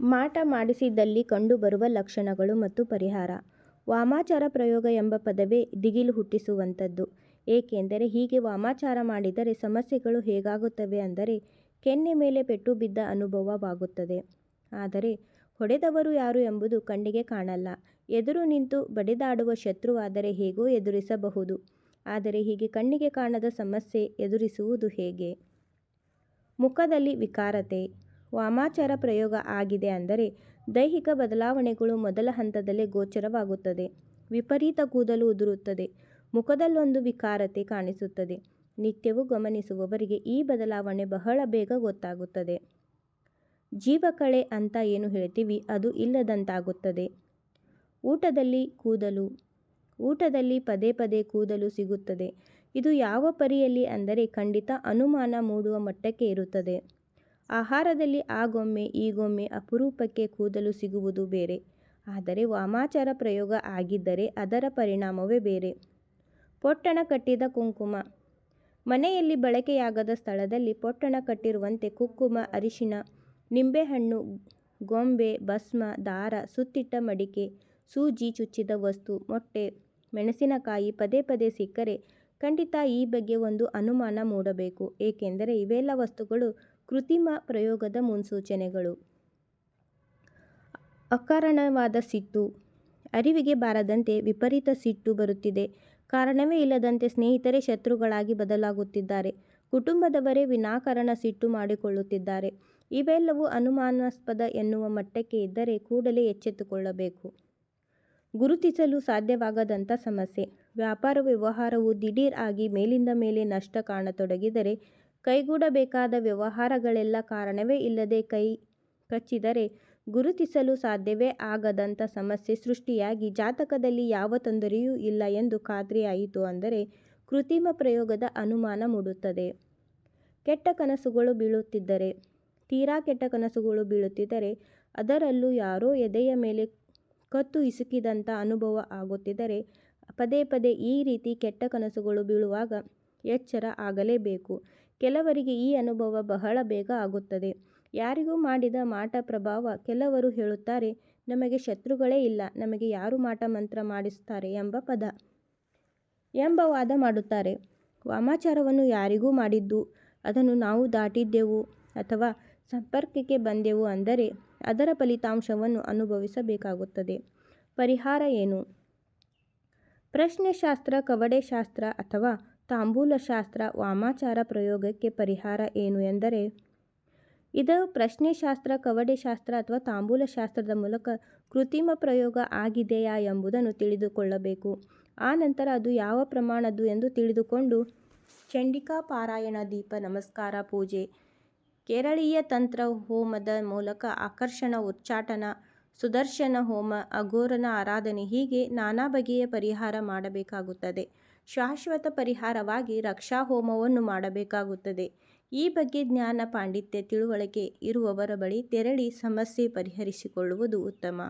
ಮಾಟ ಮಾಡಿಸಿದಲ್ಲಿ ಕಂಡುಬರುವ ಲಕ್ಷಣಗಳು ಮತ್ತು ಪರಿಹಾರ ವಾಮಾಚಾರ ಪ್ರಯೋಗ ಎಂಬ ಪದವೇ ದಿಗಿಲು ಹುಟ್ಟಿಸುವಂಥದ್ದು. ಏಕೆಂದರೆ ಹೀಗೆ ವಾಮಾಚಾರ ಮಾಡಿದರೆ ಸಮಸ್ಯೆಗಳು ಹೇಗಾಗುತ್ತವೆ ಅಂದರೆ ಕೆನ್ನೆ ಮೇಲೆ ಪೆಟ್ಟು ಬಿದ್ದ ಅನುಭವವಾಗುತ್ತದೆ. ಆದರೆ ಹೊಡೆದವರು ಯಾರು ಎಂಬುದು ಕಣ್ಣಿಗೆ ಕಾಣಲ್ಲ. ಎದುರು ನಿಂತು ಬಡಿದಾಡುವ ಶತ್ರುವಾದರೆ ಹೇಗೋ ಎದುರಿಸಬಹುದು. ಆದರೆ ಹೀಗೆ ಕಣ್ಣಿಗೆ ಕಾಣದ ಸಮಸ್ಯೆ ಎದುರಿಸುವುದು ಹೇಗೆ? ಮುಖದಲ್ಲಿ ವಿಕಾರತೆ ವಾಮಾಚಾರ ಪ್ರಯೋಗ ಆಗಿದೆ ಅಂದರೆ ದೈಹಿಕ ಬದಲಾವಣೆಗಳು ಮೊದಲ ಹಂತದಲ್ಲೇ ಗೋಚರವಾಗುತ್ತದೆ. ವಿಪರೀತ ಕೂದಲು ಉದುರುತ್ತದೆ. ಮುಖದಲ್ಲೊಂದು ವಿಕಾರತೆ ಕಾಣಿಸುತ್ತದೆ. ನಿತ್ಯವೂ ಗಮನಿಸುವವರಿಗೆ ಈ ಬದಲಾವಣೆ ಬಹಳ ಬೇಗ ಗೊತ್ತಾಗುತ್ತದೆ. ಜೀವಕಳೆ ಅಂತ ಏನು ಹೇಳ್ತೀವಿ ಅದು ಇಲ್ಲದಂತಾಗುತ್ತದೆ. ಊಟದಲ್ಲಿ ಕೂದಲು, ಊಟದಲ್ಲಿ ಪದೇ ಪದೇ ಕೂದಲು ಸಿಗುತ್ತದೆ. ಇದು ಯಾವ ಪರಿಯಲ್ಲಿ ಅಂದರೆ ಖಂಡಿತ ಅನುಮಾನ ಮೂಡುವ ಮಟ್ಟಕ್ಕೆ ಇರುತ್ತದೆ. ಆಹಾರದಲ್ಲಿ ಆಗೊಮ್ಮೆ ಈಗೊಮ್ಮೆ ಅಪರೂಪಕ್ಕೆ ಕೂದಲು ಸಿಗುವುದು ಬೇರೆ. ಆದರೆ ವಾಮಾಚಾರ ಪ್ರಯೋಗ ಆಗಿದ್ದರೆ ಅದರ ಪರಿಣಾಮವೇ ಬೇರೆ. ಪೊಟ್ಟಣ ಕಟ್ಟಿದ ಕುಂಕುಮ ಮನೆಯಲ್ಲಿ ಬಳಕೆಯಾಗದ ಸ್ಥಳದಲ್ಲಿ ಪೊಟ್ಟಣ ಕಟ್ಟಿರುವಂತೆ ಕುಂಕುಮ, ಅರಿಶಿಣ, ನಿಂಬೆಹಣ್ಣು, ಗೊಂಬೆ, ಭಸ್ಮ, ದಾರ, ಸುತ್ತಿಟ್ಟ ಮಡಿಕೆ, ಸೂಜಿ ಚುಚ್ಚಿದ ವಸ್ತು, ಮೊಟ್ಟೆ, ಮೆಣಸಿನಕಾಯಿ ಪದೇ ಪದೇ ಸಿಕ್ಕರೆ ಖಂಡಿತ ಈ ಬಗ್ಗೆ ಒಂದು ಅನುಮಾನ ಮೂಡಬೇಕು. ಏಕೆಂದರೆ ಇವೆಲ್ಲ ವಸ್ತುಗಳು ಕೃತಿಮ ಪ್ರಯೋಗದ ಮುನ್ಸೂಚನೆಗಳು. ಅಕಾರಣವಾದ ಸಿಟ್ಟು ಅರಿವಿಗೆ ಬಾರದಂತೆ ವಿಪರೀತ ಸಿಟ್ಟು ಬರುತ್ತಿದೆ. ಕಾರಣವೇ ಇಲ್ಲದಂತೆ ಸ್ನೇಹಿತರೇ ಶತ್ರುಗಳಾಗಿ ಬದಲಾಗುತ್ತಿದ್ದಾರೆ. ಕುಟುಂಬದವರೇ ವಿನಾಕಾರಣ ಸಿಟ್ಟು ಮಾಡಿಕೊಳ್ಳುತ್ತಿದ್ದಾರೆ. ಇವೆಲ್ಲವೂ ಅನುಮಾನಾಸ್ಪದ ಎನ್ನುವ ಮಟ್ಟಕ್ಕೆ ಇದ್ದರೆ ಕೂಡಲೇ ಎಚ್ಚೆತ್ತುಕೊಳ್ಳಬೇಕು. ಗುರುತಿಸಲು ಸಾಧ್ಯವಾಗದಂಥ ಸಮಸ್ಯೆ ವ್ಯಾಪಾರ ವ್ಯವಹಾರವು ದಿಢೀರ್ ಆಗಿ ಮೇಲಿಂದ ಮೇಲೆ ನಷ್ಟ ಕಾಣತೊಡಗಿದರೆ ಕೈಗೂಡಬೇಕಾದ ವ್ಯವಹಾರಗಳೆಲ್ಲ ಕಾರಣವೇ ಇಲ್ಲದೆ ಕೈ ಕಚ್ಚಿದರೆ ಗುರುತಿಸಲು ಸಾಧ್ಯವೇ ಆಗದಂಥ ಸಮಸ್ಯೆ ಸೃಷ್ಟಿಯಾಗಿ ಜಾತಕದಲ್ಲಿ ಯಾವ ತೊಂದರೆಯೂ ಇಲ್ಲ ಎಂದು ಖಾತ್ರಿಯಾಯಿತು ಅಂದರೆ ಕೃತ್ರಿಮ ಪ್ರಯೋಗದ ಅನುಮಾನ ಮೂಡುತ್ತದೆ. ಕೆಟ್ಟ ಕನಸುಗಳು ಬೀಳುತ್ತಿದ್ದರೆ ತೀರಾ ಕೆಟ್ಟ ಕನಸುಗಳು ಬೀಳುತ್ತಿದ್ದರೆ ಅದರಲ್ಲೂ ಯಾರೋ ಎದೆಯ ಮೇಲೆ ಕತ್ತು ಹಿಸುಕಿದಂಥ ಅನುಭವ ಆಗುತ್ತಿದ್ದರೆ ಪದೇ ಪದೇ ಈ ರೀತಿ ಕೆಟ್ಟ ಕನಸುಗಳು ಬೀಳುವಾಗ ಎಚ್ಚರ ಆಗಲೇಬೇಕು. ಕೆಲವರಿಗೆ ಈ ಅನುಭವ ಬಹಳ ಬೇಗ ಆಗುತ್ತದೆ. ಯಾರಿಗೂ ಮಾಡಿದ ಮಾಟ ಪ್ರಭಾವ ಕೆಲವರು ಹೇಳುತ್ತಾರೆ, ನಮಗೆ ಶತ್ರುಗಳೇ ಇಲ್ಲ, ನಮಗೆ ಯಾರು ಮಾಟ ಮಂತ್ರ ಮಾಡಿಸುತ್ತಾರೆ ಎಂಬ ಪದ. ಎಂಬ ವಾದ ಮಾಡುತ್ತಾರೆ. ವಾಮಾಚಾರವನ್ನು ಯಾರಿಗೂ ಮಾಡಿದ್ದು, ಅದನ್ನು ನಾವು ದಾಟಿದ್ದೆವು ಅಥವಾ ಸಂಪರ್ಕಕ್ಕೆ ಬಂದೆವು ಅಂದರೆ ಅದರ ಫಲಿತಾಂಶವನ್ನು ಅನುಭವಿಸಬೇಕಾಗುತ್ತದೆ. ಪರಿಹಾರ ಏನು? ಪ್ರಶ್ನೆಶಾಸ್ತ್ರ ಕವಡೆಶಾಸ್ತ್ರ ಅಥವಾ ತಾಂಬೂಲಶಾಸ್ತ್ರ ವಾಮಾಚಾರ ಪ್ರಯೋಗಕ್ಕೆ ಪರಿಹಾರ ಏನು ಎಂದರೆ, ಇದು ಪ್ರಶ್ನೆಶಾಸ್ತ್ರ ಕವಡೆಶಾಸ್ತ್ರ ಅಥವಾ ತಾಂಬೂಲಶಾಸ್ತ್ರದ ಮೂಲಕ ಕೃತಿಮ ಪ್ರಯೋಗ ಆಗಿದೆಯಾ ಎಂಬುದನ್ನು ತಿಳಿದುಕೊಳ್ಳಬೇಕು. ಆ ನಂತರ ಅದು ಯಾವ ಪ್ರಮಾಣದ್ದು ಎಂದು ತಿಳಿದುಕೊಂಡು ಚಂಡಿಕಾ ಪಾರಾಯಣ ದೀಪ ನಮಸ್ಕಾರ ಪೂಜೆ ಕೇರಳೀಯ ತಂತ್ರ ಹೋಮದ ಮೂಲಕ ಆಕರ್ಷಣ, ಉಚ್ಚಾಟನ, ಸುದರ್ಶನ ಹೋಮ, ಅಘೋರನ ಆರಾಧನೆ ಹೀಗೆ ನಾನಾ ಬಗೆಯ ಪರಿಹಾರ ಮಾಡಬೇಕಾಗುತ್ತದೆ. ಶಾಶ್ವತ ಪರಿಹಾರವಾಗಿ ರಕ್ಷಾ ಹೋಮವನ್ನು ಮಾಡಬೇಕಾಗುತ್ತದೆ. ಈ ಬಗ್ಗೆ ಜ್ಞಾನ, ಪಾಂಡಿತ್ಯ, ತಿಳುವಳಿಕೆ ಇರುವವರ ಬಳಿ ತೆರಳಿ ಸಮಸ್ಯೆ ಪರಿಹರಿಸಿಕೊಳ್ಳುವುದು ಉತ್ತಮ.